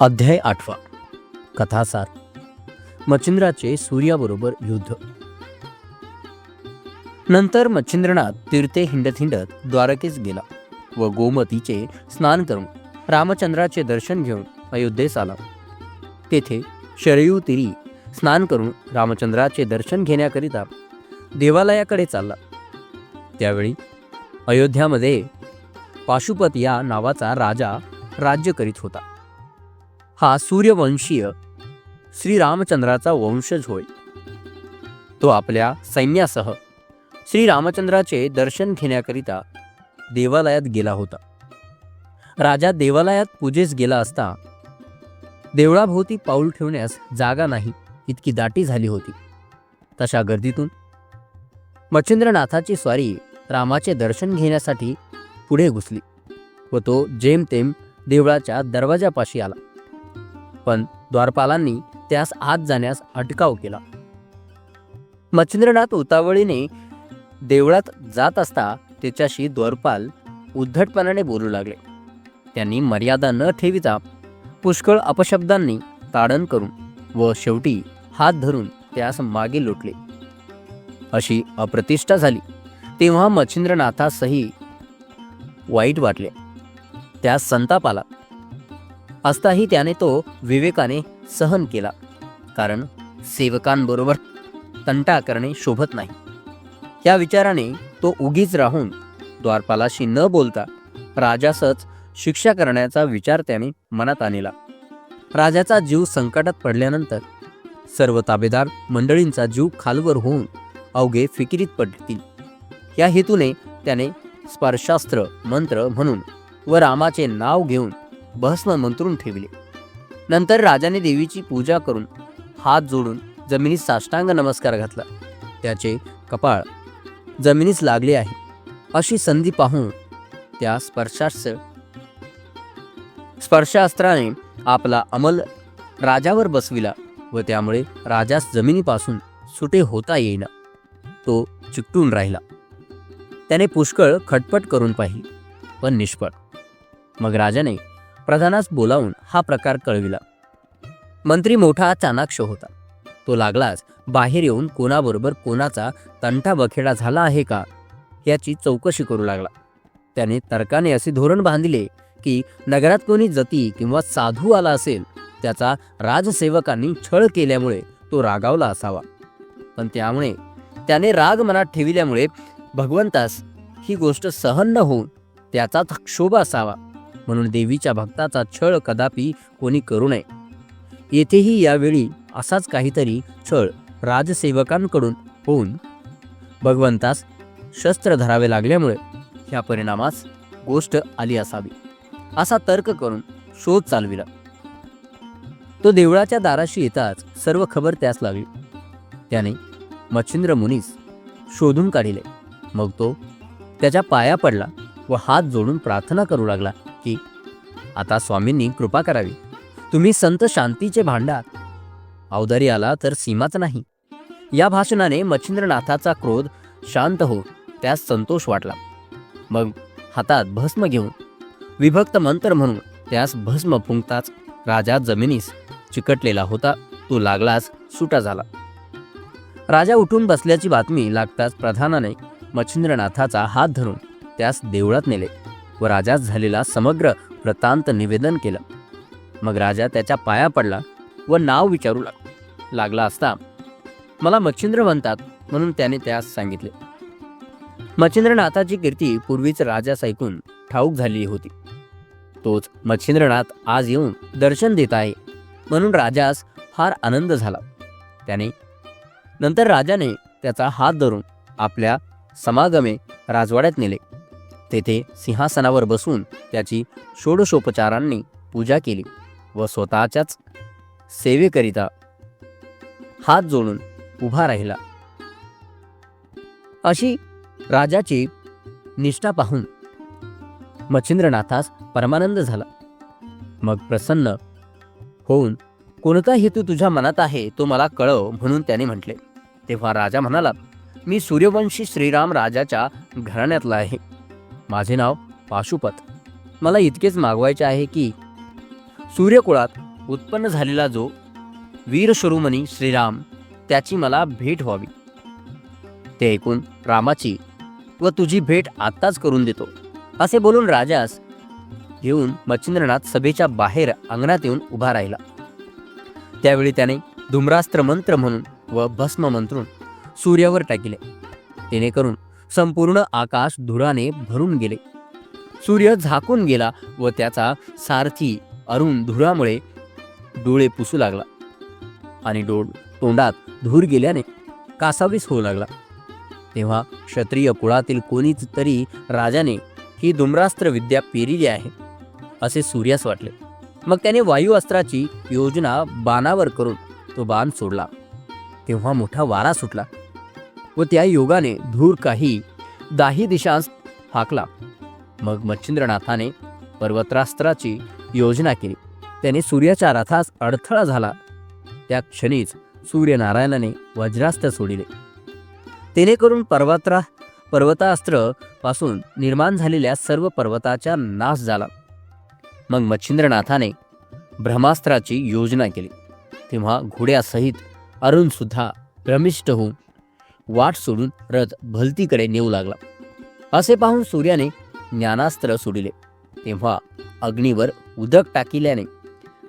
अध्याय आठवा. कथासार मच्छिंद्राचे सूर्याबरोबर युद्ध. नंतर मच्छिंद्रनाथ तीर्थे हिंडत हिंडत द्वारकेस गेला व गोमतीचे स्नान करून रामचंद्राचे दर्शन घेऊन अयोध्येस आला. तेथे शरयू तिरी स्नान करून रामचंद्राचे दर्शन घेण्याकरिता देवालयाकडे चालला. त्यावेळी अयोध्यामध्ये पाशुपत या नावाचा राजा राज्य करीत होता. हा सूर्यवंशीय श्रीरामचंद्राचा वंशज होय. तो आपल्या सैन्यासह श्रीरामचंद्राचे दर्शन घेण्याकरिता देवालयात गेला होता. राजा देवालयात पूजेस गेला असता देवळाभोवती पाऊल ठेवण्यास जागा नाही इतकी दाटी झाली होती. तशा गर्दीतून मच्छिंद्रनाथाची स्वारी रामाचे दर्शन घेण्यासाठी पुढे घुसली व तो जेमतेम देवळाच्या दरवाजापाशी आला. पण द्वारपालांनी त्यास आत जाण्यास अटकाव केला. मच्छिंद्रनाथ उतावळीने देवळात जात असता त्याच्याशी द्वारपाल उद्धटपणाने बोलू लागले. त्यांनी मर्यादा न ठेविता पुष्कळ अपशब्दांनी ताडण करून व शेवटी हात धरून त्यास मागे लोटले. अशी अप्रतिष्ठा झाली तेव्हा मच्छिंद्रनाथासही वाईट वाटले. त्यास संताप आला. असताही त्याने तो विवेकाने सहन केला. कारण सेवकांबरोबर तंटा करणे शोभत नाही. या विचाराने तो उगीच राहून द्वारपालाशी न बोलता राजासच शिक्षा करण्याचा विचार त्याने मनात आणला. राजाचा जीव संकटात पडल्यानंतर सर्व ताबेदार मंडळींचा जीव खालवर होऊन अवघे फिकिरीत पडतील. या हेतूने त्याने स्पर्शास्त्र मंत्र म्हणून व रामाचे नाव घेऊन भस्म मंत्रून ठेवले. नंतर राजाने देवीची पूजा करून हात जोडून जमिनीत साष्टांग नमस्कार घातला. त्याचे कपाळ जमिनीस लागले आहे. अशी संधी पाहून त्या स्पर्शास्त्र स्पर्शास्त्राने आपला अमल राजावर बसविला व त्यामुळे राजास जमिनीपासून सुटे होता येईना. तो चिकटून राहिला. त्याने पुष्कळ खटपट करून पाहिली पण निष्फळ. मग राजाने प्रधानास बोलावून हा प्रकार कळविला. मंत्री मोठा चाणाक्ष होता. तो लागलाच बाहेर येऊन कोणाबरोबर कोणाचा तंटा बखेडा झाला आहे का याची चौकशी करू लागला. त्याने तर्काने असे धोरण बांधले की नगरात कोणी जती किंवा साधू आला असेल त्याचा राजसेवकांनी छळ केल्यामुळे तो रागावला असावा. पण त्यामुळे त्याने राग मनात ठेविल्यामुळे भगवंतास ही गोष्ट सहन न होऊन त्याचाच क्षोभ असावा. म्हणून देवीच्या भक्ताचा छळ कदापि कोणी करू नये. येथेही यावेळी असाच काहीतरी छळ राजसेवकांकडून होऊन भगवंतास शस्त्र धरावे लागल्यामुळे ह्या परिणामास गोष्ट आली असावी असा तर्क करून शोध चालविला. तो देवळाच्या दाराशी येताच सर्व खबर त्यास लागली. त्याने मच्छिंद्र मुनीस शोधून काढिले. मग तो त्याच्या पाया पडला व हात जोडून प्रार्थना करू लागला. की आता स्वामींनी कृपा करावी. तुम्ही संत शांतीचे भांडार. अवदारी आला तर सीमाच नाही. या भाषणाने मच्छिंद्रनाथाचा क्रोध शांत हो त्यास संतोष वाटला. मग हातात भस्म घेऊन विभक्त मंत्र म्हणून त्यास भस्म फुंकताच राजा जमिनीस चिकटलेला होता तो लागलाच सुटा झाला. राजा उठून बसल्याची बातमी लागताच प्रधानाने मच्छिंद्रनाथाचा हात धरून त्यास देवळात नेले. व राजास झालेला समग्र वृत्तांत निवेदन केलं. मग राजा त्याच्या पाया पडला व नाव विचारू लाग लागला असता मला मच्छिंद्र म्हणतात म्हणून त्याने त्यास सांगितले. मच्छिंद्रनाथाची कीर्ती पूर्वीच राजास ऐकून ठाऊक झालेली होती. तोच मच्छिंद्रनाथ आज येऊन दर्शन देत आहे म्हणून राजास फार आनंद झाला. त्याने नंतर राजाने त्याचा हात धरून आपल्या समागमे राजवाड्यात नेले. तेथे सिंहासनावर बसून त्याची षोडशोपचारांनी पूजा केली व स्वतःच्याच सेवेकरिता हात जोडून उभा राहिला. अशी राजाची निष्ठा पाहून मच्छिंद्रनाथास परमानंद झाला. मग प्रसन्न होऊन कोणता हेतू तुझ्या मनात आहे तो मला कळव म्हणून त्याने म्हटले. तेव्हा राजा म्हणाला मी सूर्यवंशी श्रीराम राजाच्या घराण्यातला आहे. माझे नाव पाशुपत. मला इतकेच मागवायचे आहे की सूर्यकुळात उत्पन्न झालेला जो वीरशरुमणी श्रीराम त्याची मला भेट व्हावी. ते ऐकून रामाची व तुझी भेट आत्ताच करून देतो. असे बोलून राजास घेऊन मच्छिंद्रनाथ सभेच्या बाहेर अंगणात येऊन उभा राहिला. त्यावेळी त्याने धुम्रास्त्र मंत्र म्हणून व भस्म मंत्रून सूर्यावर टाकिले. जेणेकरून संपूर्ण आकाश धुराने भरून गेले. सूर्य झाकून गेला व त्याचा सारथी अरुण धुरामुळे डोळे पुसू लागला आणि डोळ तोंडात धूर गेल्याने कासावीस होऊ लागला. तेव्हा क्षत्रिय कुळातील कोणीच तरी राजाने ही धुम्रास्त्र विद्या पेरिली आहे असे सूर्यास वाटले. मग त्याने वायुअस्त्राची योजना बाणावर करून तो बाण सोडला. तेव्हा मोठा वारा सुटला. व त्या योगाने धूर काही दाही दिशांस हाकला. मग मच्छिंद्रनाथाने पर्वत्रास्त्राची योजना केली. त्याने सूर्याच्या रथास अडथळा झाला. त्या क्षणीच सूर्यनारायणाने वज्रास्त्र सोडिले. तेणेकरून पर्वत्रा पर्वतास्त्रपासून निर्माण झालेल्या सर्व पर्वताचा नाश झाला. मग मच्छिंद्रनाथाने ब्रह्मास्त्राची योजना केली. तेव्हा घोड्यासहित अरुणसुद्धा भ्रमिष्ट होऊन वाट सोडून रथ भलतीकडे नेऊ लागला. असे पाहून सूर्याने ज्ञानास्त्र सोडिले. तेव्हा अग्नीवर उदक टाकिल्याने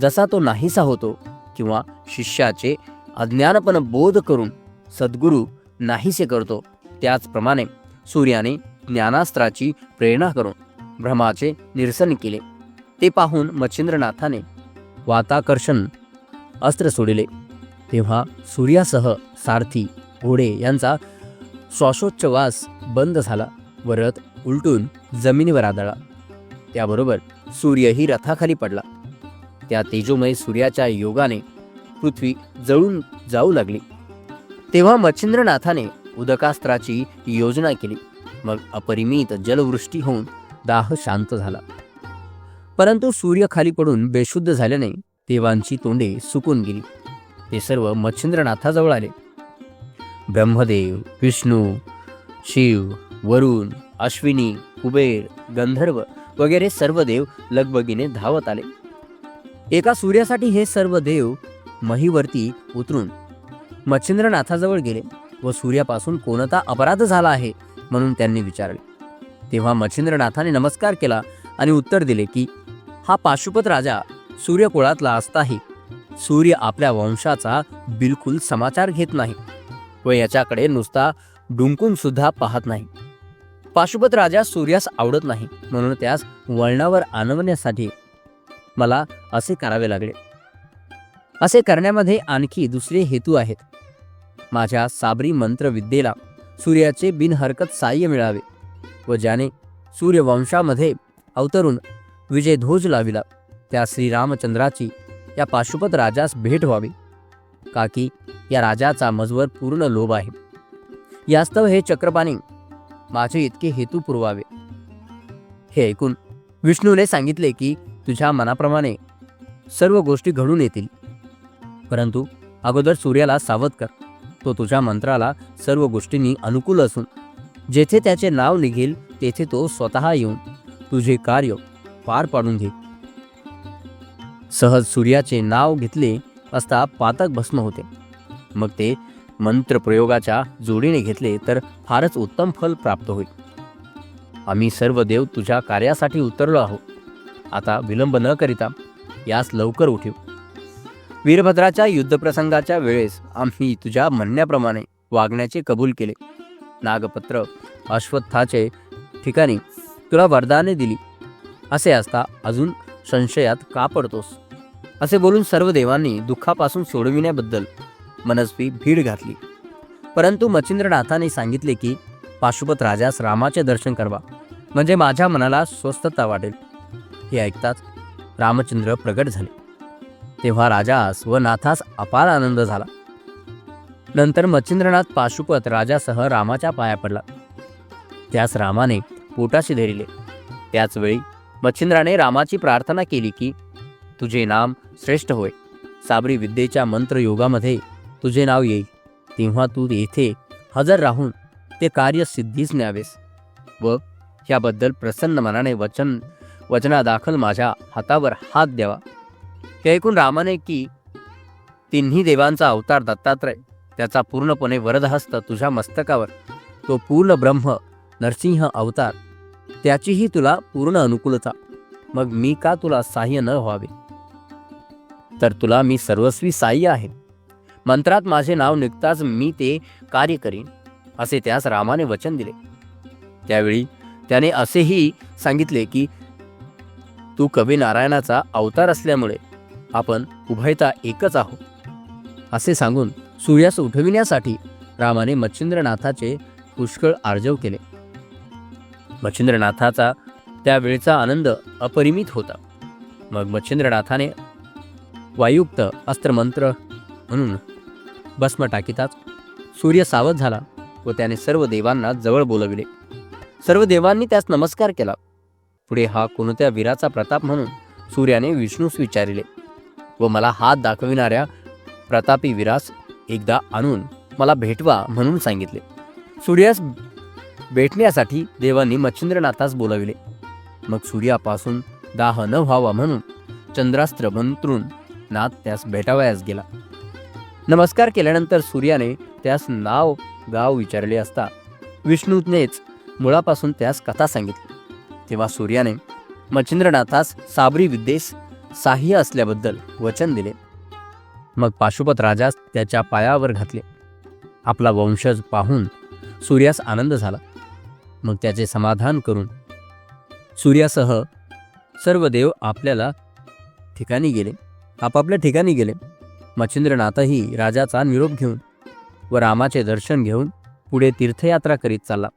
जसा तो नाहीसा होतो किंवा शिष्याचे अज्ञानपण बोध करून सद्गुरू नाहीसे करतो त्याचप्रमाणे सूर्याने ज्ञानास्त्राची प्रेरणा करून भ्रमाचे निरसन केले. ते पाहून मच्छिंद्रनाथाने वाताकर्षण अस्त्र सोडिले. तेव्हा सूर्यासह सारथी घोडे यांचा श्वासोच्छवास बंद झाला व रथ उलटून जमिनीवर आदळला. त्याबरोबर सूर्यही रथाखाली पडला. त्या तेजोमय सूर्याच्या योगाने पृथ्वी जळून जाऊ लागली. तेव्हा मच्छिंद्रनाथाने उदकास्त्राची योजना केली. मग अपरिमित जलवृष्टी होऊन दाह शांत झाला. परंतु सूर्य खाली पडून बेशुद्ध झाल्याने देवांची तोंडे सुकून गेली. ते सर्व मच्छिंद्रनाथाजवळ आले. ब्रह्मदेव विष्णू शिव वरुण अश्विनी कुबेर गंधर्व वगैरे सर्व देव लगबगीने धावत आले. एका सूर्यासाठी हे सर्व देव महीवरती उतरून मच्छिंद्रनाथाजवळ गेले व सूर्यापासून कोणता अपराध झाला आहे म्हणून त्यांनी विचारले. तेव्हा मच्छिंद्रनाथाने नमस्कार केला आणि उत्तर दिले की हा पाशुपत राजा सूर्यकुळातला असताही सूर्य आपल्या वंशाचा बिलकुल समाचार घेत नाही. व याच्याकडे नुसता डुंकून सुद्धा पाहत नाही. पाशुपत राजा सूर्यास आवडत नाही. म्हणून त्यास वळणावर आणवण्यासाठी मला असे करावे लागले. असे करण्यामध्ये आणखी दुसरे हेतू आहेत. माझ्या साबरी मंत्रविद्येला सूर्याचे बिनहरकत साह्य मिळावे व ज्याने सूर्यवंशामध्ये अवतरून विजयध्वज लाविला त्या श्रीरामचंद्राची या पाशुपत राजास भेट व्हावी. का की या राजाचा मजवर पूर्ण लोभ आहे. यास्तव हे चक्रपाणी माझे इतके हेतू पुरवावे. हे ऐकून विष्णूने सांगितले की तुझ्या मनाप्रमाणे सर्व गोष्टी घडून येतील. परंतु अगोदर सूर्याला सावध कर. तो तुझ्या मंत्राला सर्व गोष्टींनी अनुकूल असून जेथे त्याचे नाव निघेल तेथे तो स्वतः येऊन तुझे कार्य पार पाडून घे सहज सूर्याचे नाव घेतले असता पातक भस्म होते. मग ते मंत्रप्रयोगाच्या जोडीने घेतले तर फारच उत्तम फल प्राप्त होईल. आम्ही सर्व देव तुझ्या कार्यासाठी उतरलो आहोत. आता विलंब न करिता यास लवकर उठीव. वीरभद्राच्या युद्धप्रसंगाच्या वेळेस आम्ही तुझ्या म्हणण्याप्रमाणे वागण्याचे कबूल केले. नागपत्र अश्वत्थाचे ठिकाणी तुला वरदाने दिली. असे असता अजून संशयात का पडतोस? असे बोलून सर्व देवांनी दुःखापासून सोडविण्याबद्दल मनस्वी भीड घातली. परंतु मच्छिंद्रनाथाने सांगितले की पाशुपत राजास रामाचे दर्शन करवा म्हणजे माझ्या मनाला स्वस्थता वाटेल. हे ऐकताच रामचंद्र प्रगट झाले. तेव्हा राजास व नाथास अपार आनंद झाला. नंतर मच्छिंद्रनाथ पाशुपत राजासह रामाच्या पाया पडला. त्यास रामाने पोटाशी धरिले. त्याचवेळी मच्छिंद्राने रामाची प्रार्थना केली की तुझे नाम श्रेष्ठ होय. साबरी विद्येच्या मंत्रयोगामध्ये तुझे नाव येईल. तेव्हा तू येथे हजर राहून ते कार्य सिद्धीच न्यावेस व ह्याबद्दल प्रसन्न मनाने वचन वचनादाखल माझ्या हातावर हात द्यावा. ते ऐकून रामाने की तिन्ही देवांचा अवतार दत्तात्रय त्याचा पूर्णपणे वरदहस्त तुझ्या मस्तकावर तो पूर्ण ब्रह्म नरसिंह अवतार त्याचीही तुला पूर्ण अनुकूलता. मग मी का तुला सहाय्य न व्हावे? तर तुला मी सर्वस्वी साई आहे. मंत्रात माझे नाव निघताच मी ते कार्य करीन असे त्यास रामाने वचन दिले. त्यावेळी त्याने असेही सांगितले की तू कवी नारायणाचा अवतार असल्यामुळे आपण उभयता एकच आहोत. असे सांगून सूर्यास उठविण्यासाठी रामाने मच्छिंद्रनाथाचे पुष्कळ आर्जव केले. मच्छिंद्रनाथाचा त्यावेळचा आनंद अपरिमित होता. मग मच्छिंद्रनाथाने वायुक्त अस्त्रमंत्र म्हणून भस्म टाकीताच सूर्य सावध झाला व त्याने सर्व देवांना जवळ बोलविले. सर्व देवांनी त्यास नमस्कार केला. पुढे हा कोणत्या वीराचा प्रताप म्हणून सूर्याने विष्णूस विचारिले व मला हात दाखविणाऱ्या प्रतापी वीरास एकदा आणून मला भेटवा म्हणून सांगितले. सूर्यास भेटण्यासाठी देवांनी मच्छिंद्रनाथास बोलाविले. मग सूर्यापासून दाह न व्हावा म्हणून चंद्रास्त्र मंत्रून नाथ त्यास भेटावयास गेला. नमस्कार केल्यानंतर सूर्याने त्यास नाव गाव विचारले असता विष्णूनेच मुळापासून त्यास कथा सांगितली. तेव्हा सूर्याने मच्छिंद्रनाथास साबरी विद्येस साह्य असल्याबद्दल वचन दिले. मग पाशुपत राजास त्याच्या पायावर घातले. आपला वंशज पाहून सूर्यास आनंद झाला. मग त्याचे समाधान करून सूर्यासह सर्व देव आपल्याला ठिकाणी गेले. आपापल्या ठिकाणी गेले. मच्छिंद्रनाथही राजाचा निरोप घेऊन व रामाचे दर्शन घेऊन पुढे तीर्थयात्रा करीत चालला.